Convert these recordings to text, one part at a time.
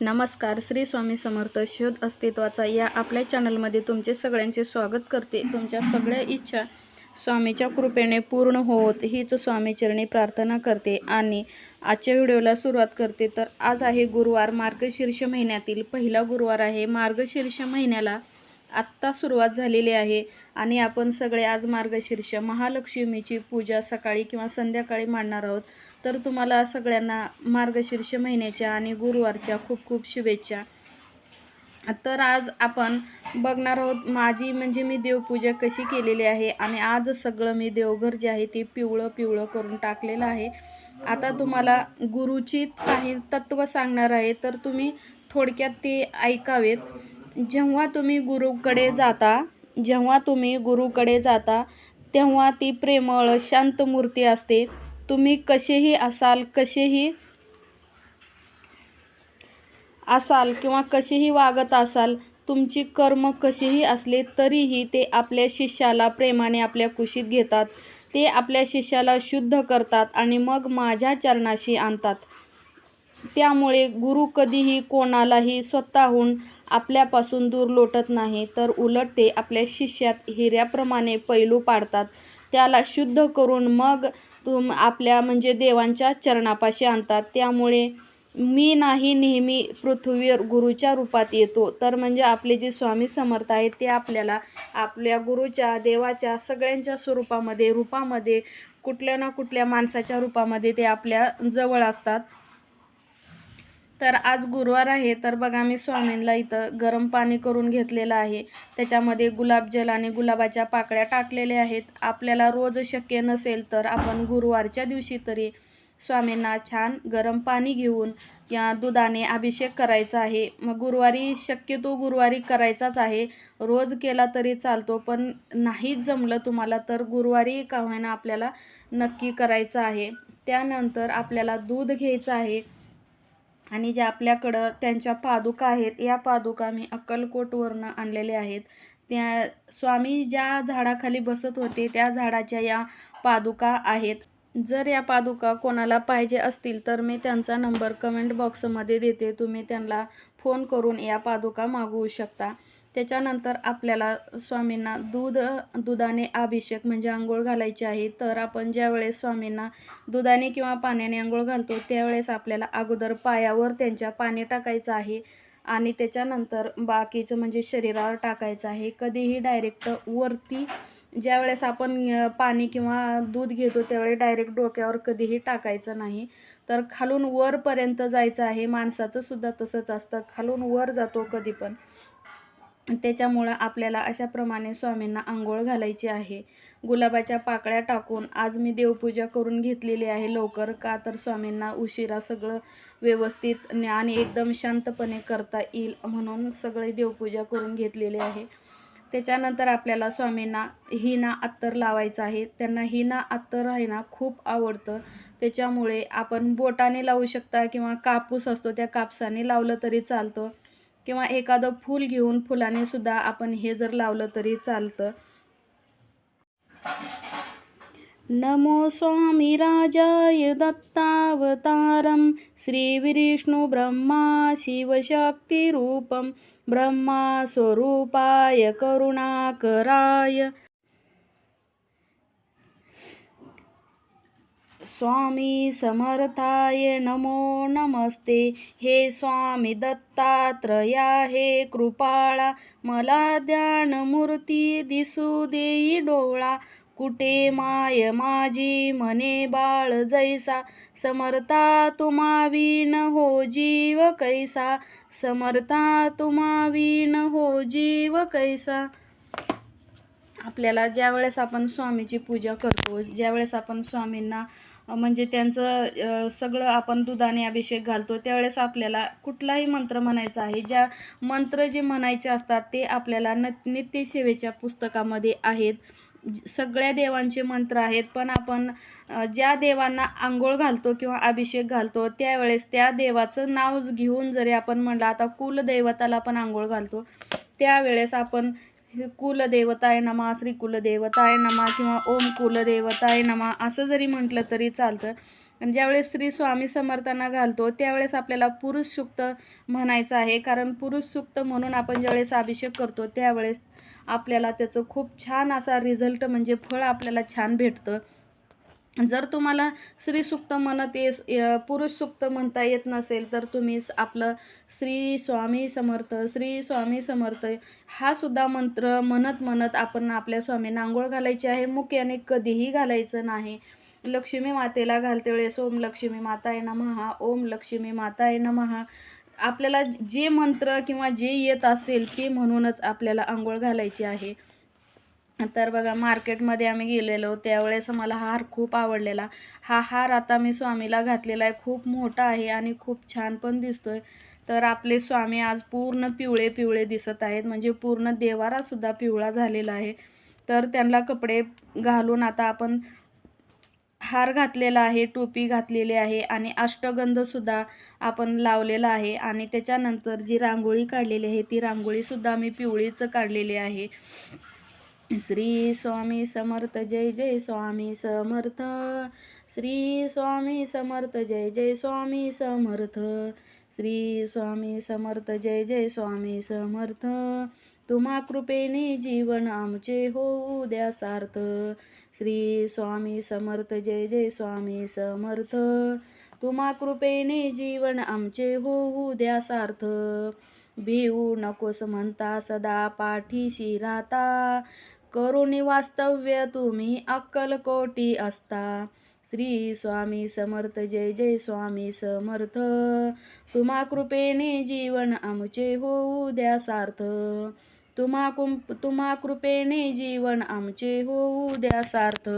नमस्कार श्री स्वामी समर्थ शोध अस्तित्वाचा या आपल्या चॅनलमध्ये तुमचे सगळ्यांचे स्वागत करते. तुमच्या सगळ्या इच्छा स्वामीच्या कृपेने पूर्ण होत हीच स्वामीचरणी प्रार्थना करते. आणि आजच्या व्हिडिओला सुरुवात करते तर आज आहे गुरुवार मार्गशीर्ष महिन्यातील पहिला गुरुवार आहे. मार्गशीर्ष महिन्याला आत्ता सुरुवात झालेली आहे आणि आपण सगळे आज मार्गशीर्ष महालक्ष्मीची पूजा सकाळी किंवा संध्याकाळी मांडणार आहोत. तर तुम्हाला सगळ्यांना मार्गशीर्ष महिन्याच्या आणि गुरुवारच्या खूप खूप शुभेच्छा. तर आज आपण बघणार आहोत माझी म्हणजे मी देवपूजा कशी केलेली आहे आणि आज सगळं मी देवघर जे आहे ते पिवळं पिवळं करून टाकलेलं आहे. आता तुम्हाला गुरुची काही तत्त्व सांगणार आहे तर तुम्ही थोडक्यात ते ऐकावेत. जेव्हा तुम्ही गुरुकडे जाता जेव्हा तुम्ही गुरुकडे जाता तेव्हा ती प्रेमळ शांत मूर्ती असते. तुम्ही कसेही असाल कसेही असाल किंवा कसेही वागत असाल तुमची कर्म कसेही असले तरीही ते आपल्या शिष्याला प्रेमाने आपल्या कुशीत घेतात. ते आपल्या शिष्याला शुद्ध करतात आणि मग माझ्या चरणाशी आणतात. त्यामुळे गुरु कधीही कोणालाही स्वतःहून आपल्यापासून दूर लोटत नाही तर उलट ते आपल्या शिष्यात हिऱ्याप्रमाणे पैलू पाडतात. त्याला शुद्ध करून मग तुम आपल्या म्हणजे देवांच्या चरणापाशी आणतात. त्यामुळे मी नाही नेहमी पृथ्वीवर गुरुच्या रूपात येतो. तर म्हणजे आपले जे स्वामी समर्थ आहेत ते आपल्याला आपल्या गुरुच्या देवाच्या सगळ्यांच्या स्वरूपामध्ये रूपामध्ये कुठल्या ना कुठल्या माणसाच्या रूपामध्ये ते आपल्या जवळ असतात. तर आज गुरुवार आहे तर बघा मी स्वामींना इथं गरम पाणी करून घेतलेलं आहे. त्याच्यामध्ये गुलाबजल आणि गुलाबाच्या पाकळ्या टाकलेल्या आहेत. आपल्याला रोज शक्य नसेल तर आपण गुरुवारच्या दिवशी तरी स्वामींना छान गरम पाणी घेऊन या दुधाने अभिषेक करायचा आहे. मग गुरुवारी शक्यतो गुरुवारी करायचाच आहे. रोज केला तरी चालतो पण नाहीच जमलं तुम्हाला तर गुरुवारी का होईना आपल्याला नक्की करायचं आहे. त्यानंतर आपल्याला दूध घ्यायचं आहे. आणि ज्या आपल्याकडं त्यांच्या पादुका आहेत या पादुका मी अक्कलकोटवरनं आणलेल्या आहेत. त्या स्वामी ज्या झाडाखाली बसत होते त्या झाडाच्या या पादुका आहेत. जर या पादुका कोणाला पाहिजे असतील तर मी त्यांचा नंबर कमेंट बॉक्समध्ये देते. तुम्ही त्यांना फोन करून या पादुका मागवू शकता. त्याच्यानंतर आपल्याला स्वामींना दूध दुधाने अभिषेक म्हणजे आंघोळ घालायची आहे. तर आपण ज्यावेळेस स्वामींना दुधाने किंवा पाण्याने आंघोळ घालतो त्यावेळेस आपल्याला अगोदर पायावर त्यांच्या पाणी टाकायचं आहे आणि त्याच्यानंतर बाकीचं म्हणजे शरीरावर टाकायचं आहे. कधीही डायरेक्ट वरती ज्यावेळेस आपण पाणी किंवा दूध घेतो त्यावेळी डायरेक्ट डोक्यावर कधीही टाकायचं नाही. तर खालून वरपर्यंत जायचं आहे. माणसाचं सुद्धा तसंच असतं. खालून वर जातो कधी पण. त्याच्यामुळं आपल्याला अशाप्रमाणे स्वामींना आंघोळ घालायची आहे. गुलाबाच्या पाकळ्या टाकून आज मी देवपूजा करून घेतलेली आहे लवकर का तर स्वामींना उशिरा सगळं व्यवस्थित ज्ञान आणि एकदम शांतपणे करता येईल म्हणून सगळे देवपूजा करून घेतलेली आहे. त्याच्यानंतर आपल्याला स्वामींना हिना अत्तर लावायचं आहे. त्यांना हिना अत्तर आहे ना खूप आवडतं. त्याच्यामुळे आपण बोटाने लावू शकता किंवा कापूस असतो त्या कापसाने लावलं तरी चालतं. किंवा एखादं फूल घेऊन फुलाने सुद्धा आपण हे जर लावलं तरी चालतं. नमो स्वामी राजाय दत्तावतारं. श्रीविष्णुब्रह्मा शिवशक्तिरूपं. ब्रह्मा स्वरूपाय करुणाकराय. स्वामी समर्थाय नमो नमस्ते. हे स्वामी दत्तात्रया हे कृपाळा मला ध्यानमूर्ती दिसू देई डोळा. कुठे माय माझी मने बाळ जैसा? समर्था तुम्हा विण हो जीव कैसा? समर्था तुम्हा विण हो जीव कैसा? आपल्याला ज्यावेळेस आपण स्वामीची पूजा करतो ज्यावेळेस आपण स्वामींना म्हणजे त्यांचं सगळं आपण दुधाने अभिषेक घालतो त्यावेळेस आपल्याला कुठलाही मंत्र म्हणायचा आहे ज्या मंत्र जे म्हणायचे असतात ते आपल्याला न नित्यसेवेच्या पुस्तकामध्ये आहेत. सगळ्या देवांचे मंत्र आहेत पण आपण ज्या देवांना आंघोळ घालतो किंवा अभिषेक घालतो त्यावेळेस त्या देवाचं नाव घेऊन जरी आपण म्हणलं आता कुलदैवताला आपण आंघोळ घालतो त्यावेळेस आपण कुलदेवताय नमा श्री कुलदेवताय नमा किंवा ओम कुलदेवताय नमा असं जरी म्हटलं तरी चालतं. आणि ज्यावेळेस श्री स्वामी समर्थांना घालतो त्यावेळेस आपल्याला पुरुष सूक्त म्हणायचं आहे. कारण पुरुष सूक्त म्हणून आपण ज्यावेळेस अभिषेक करतो त्यावेळेस आपल्याला त्याचं खूप छान असा रिझल्ट म्हणजे फळ आपल्याला छान भेटतं. जर तुम्हाला श्री सुक्त म्हणत येस य- पुरुष सुक्त म्हणता येत नसेल तर तुम्ही आपलं श्री स्वामी समर्थ श्री स्वामी समर्थ हा सुद्धा मंत्र म्हणत म्हणत आपण आपल्या स्वामींना आंघोळ घालायची आहे. मुख्याने कधीही घालायचं नाही. लक्ष्मी मातेला घालते वेळेस ओम लक्ष्मी माताय नमहा ओम लक्ष्मी माताय नमहा आपल्याला जे मंत्र किंवा जे येत असेल ते म्हणूनच आपल्याला आंघोळ घालायची आहे. तर बघा मार्केटमध्ये आम्ही गेलेलो त्यावेळेस मला हार खूप आवडलेला. हा हार आता मी स्वामीला घातलेला आहे. खूप मोठा आहे आणि खूप छान पण दिसतोय. तर आपले स्वामी आज पूर्ण पिवळे पिवळे दिसत आहेत. म्हणजे पूर्ण देवारासुद्धा पिवळा झालेला आहे. तर त्यांना कपडे घालून आता आपण हार घातलेला आहे टोपी घातलेली आहे आणि अष्टगंधसुद्धा आपण लावलेला आहे आणि त्याच्यानंतर जी रांगोळी काढलेली आहे ती रांगोळीसुद्धा मी पिवळीच काढलेली आहे. श्री स्वामी समर्थ जय जय स्वामी समर्थ. श्री स्वामी समर्थ जय जय स्वामी समर्थ. श्री स्वामी समर्थ जय जय स्वामी समर्थ. तुम्हा कृपेने जीवन आमचे होऊ द्या सार्थ. श्री स्वामी समर्थ जय जय स्वामी समर्थ. तुम्हा कृपेने जीवन आमचे होऊ द्या सार्थ. भिऊ नकोस म्हणता सदा पाठीशी राहता. करुणी वास्तव्य तुम्ही अक्कलकोटी असता. श्री स्वामी समर्थ जय जय स्वामी समर्थ. तुम्हा कृपेने जीवन आमचे होऊ द्या सार्थ. तुम्हा कुं तुम्हा कृपेने जीवन आमचे होऊ द्या सार्थ.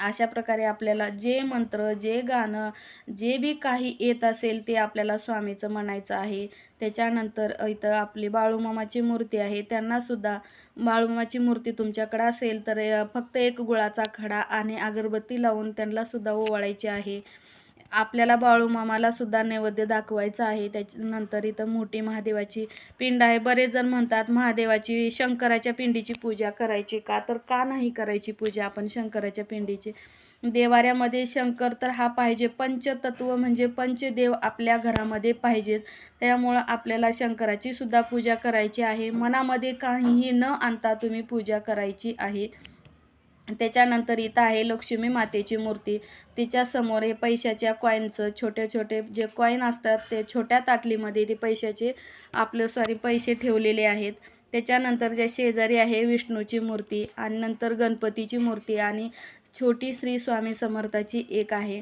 अशा प्रकारे आपल्याला जे मंत्र जे गाणं जे बी काही येत असेल ते आपल्याला स्वामीचं म्हणायचं आहे. त्याच्यानंतर इथं आपली बाळूमामाची मूर्ती आहे. त्यांनासुद्धा बाळूमामाची मूर्ती तुमच्याकडं असेल तर फक्त एक गुळाचा खडा आणि अगरबत्ती लावून त्यांनासुद्धा ओवाळायची आहे. आपल्याला बाळूमामाला सुद्धा नैवेद्य दाखवायचा आहे. त्याच्यानंतर इथं मोठी महादेवाची पिंड आहे. बरेच जण म्हणतात महादेवाची शंकराच्या पिंडीची पूजा करायची का? तर का नाही करायची पूजा आपण शंकराच्या पिंडीची? देवाऱ्यामध्ये शंकर तर हा पाहिजे. पंचतत्व म्हणजे पंचदेव आपल्या घरामध्ये पाहिजेत त्यामुळं आपल्याला शंकराची सुद्धा पूजा करायची आहे. मनामध्ये काहीही न आणता तुम्ही पूजा करायची आहे. त्याच्यानंतर इथं आहे लक्ष्मी मातेची मूर्ती. तिच्यासमोर हे पैशाच्या कॉईनचं छोटे छोटे जे कॉईन असतात ते छोट्या ताटलीमध्ये ते पैशाचे आपलं सॉरी पैसे ठेवलेले आहेत. त्याच्यानंतर ज्या शेजारी आहे विष्णूची मूर्ती आणि नंतर गणपतीची मूर्ती आणि छोटी श्री स्वामी समर्थाची एक आहे.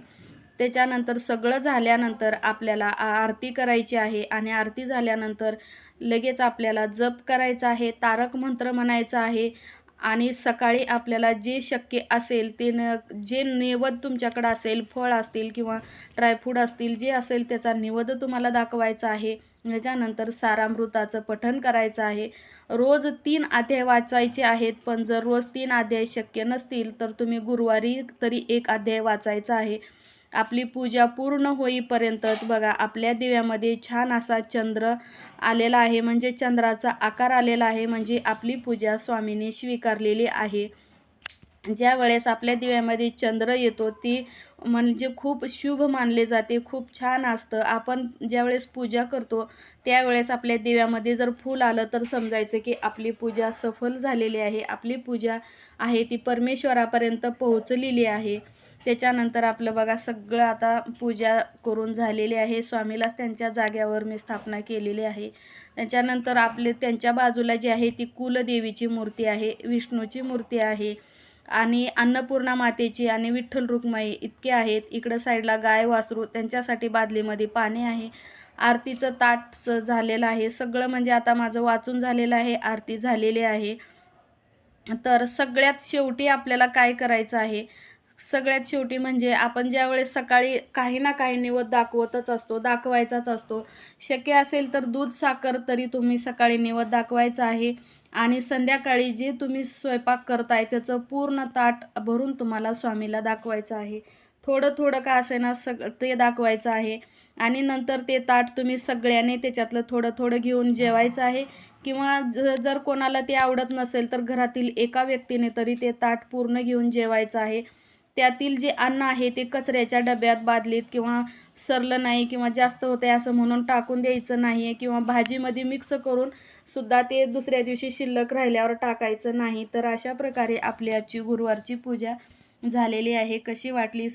त्याच्यानंतर सगळं झाल्यानंतर आपल्याला आ- आरती करायची आहे आणि आरती झाल्यानंतर लगेच आपल्याला जप करायचा आहे तारक मंत्र म्हणायचा आहे आणि सकाळी आपल्याला जे शक्य असेल ते न जे निवद तुमच्याकडं असेल फळ असतील किंवा ड्रायफ्रूट असतील जे असेल त्याचा निवद तुम्हाला दाखवायचा आहे. त्याच्यानंतर सारामृताचं पठण करायचं आहे. रोज तीन अध्याय वाचायचे आहेत पण जर रोज तीन अध्याय शक्य नसतील तर तुम्ही गुरुवारी तरी एक अध्याय वाचायचा आहे. आपली पूजा पूर्ण होईपर्यंतच बघा आपल्या दिव्यामध्ये छान असा चंद्र आलेला आहे. म्हणजे चंद्राचा आकार आलेला आहे. म्हणजे आपली पूजा स्वामीने स्वीकारलेली आहे. ज्या वेळेस आपल्या दिव्यामध्ये चंद्र येतो ती म्हणजे खूप शुभ मानले जाते. खूप छान असतं. आपण ज्यावेळेस पूजा करतो त्यावेळेस आपल्या दिव्यामध्ये जर फूल आलं तर समजायचं की आपली पूजा सफल झालेली आहे. आपली पूजा आहे ती परमेश्वरापर्यंत पोहोचलेली आहे. त्याच्यानंतर आपलं बघा सगळं आता पूजा करून झालेली आहे. स्वामीलाच त्यांच्या जाग्यावर मी स्थापना केलेली आहे. त्याच्यानंतर आपले त्यांच्या बाजूला जी आहे ती कुलदेवीची मूर्ती आहे विष्णूची मूर्ती आहे आणि अन्नपूर्णा मातेची आणि विठ्ठल रुक्माई इतके आहेत. इकडं साईडला गाय वासरू त्यांच्यासाठी बादलीमध्ये पाणी आहे. आरतीचं ताट स- झालेलं आहे. सगळं म्हणजे आता माझं वाचून झालेलं आहे आरती झालेली आहे. तर सगळ्यात शेवटी आपल्याला काय करायचं आहे? सगळ्यात शेवटी म्हणजे आपण ज्यावेळेस सकाळी काही ना काही निवद दाखवतच असतो दाखवायचाच असतो. शक्य असेल तर दूध साखर तरी तुम्ही सकाळी निवद दाखवायचं आहे आणि संध्याकाळी जे तुम्ही स्वयंपाक करताय त्याचं पूर्ण ताट भरून तुम्हाला स्वामीला दाखवायचं आहे. थोडं थोडं का असेना सग ते दाखवायचं आहे आणि नंतर ते ताट तुम्ही सगळ्याने त्याच्यातलं थोडं थोडं घेऊन जेवायचं आहे किंवा ज जर कोणाला ते आवडत नसेल तर घरातील एका व्यक्तीने तरी ते ताट पूर्ण घेऊन जेवायचं आहे. त्यातील जे अन्न आहे ते कचऱ्याच्या डब्यात बादलीत किंवा सरलं नाही किंवा जास्त होतं आहे असं म्हणून टाकून द्यायचं नाही आहे किंवा भाजीमध्ये मिक्स करून सुद्धा ते दुसऱ्या दिवशी शिल्लक राहिल्यावर टाकायचं नाही. तर अशा प्रकारे आपली आजची गुरुवारची पूजा झालेली आहे. कशी वाटली